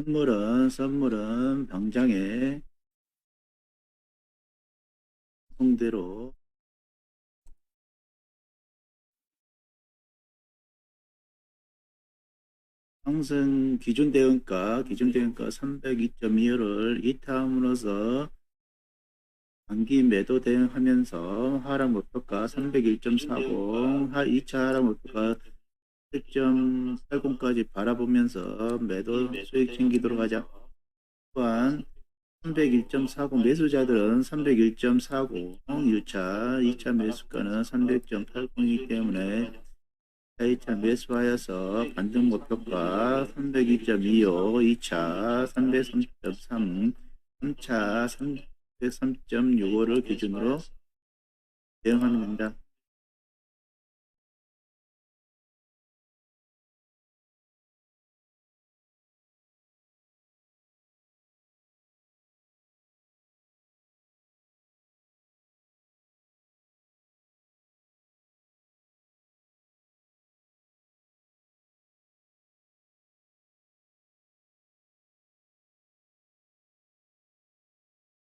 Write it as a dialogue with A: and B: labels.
A: 선물은 선물은 병장의 송대로 상승 기준 대응가 기준 대응가 302.25를 이탈함으로써 단기 매도 대응하면서 하락 목표가 301.40 하 2차 하락 목표가 7.80까지 바라보면서 매도 수익 챙기도록 하자. 또한 301.40 매수자들은 301.40 1차, 2차 매수가는 300.80이기 때문에 2차 매수하여서 반등 목표가 302.25, 2차 303.3, 3차 303.65를 기준으로 대응하면 됩니다.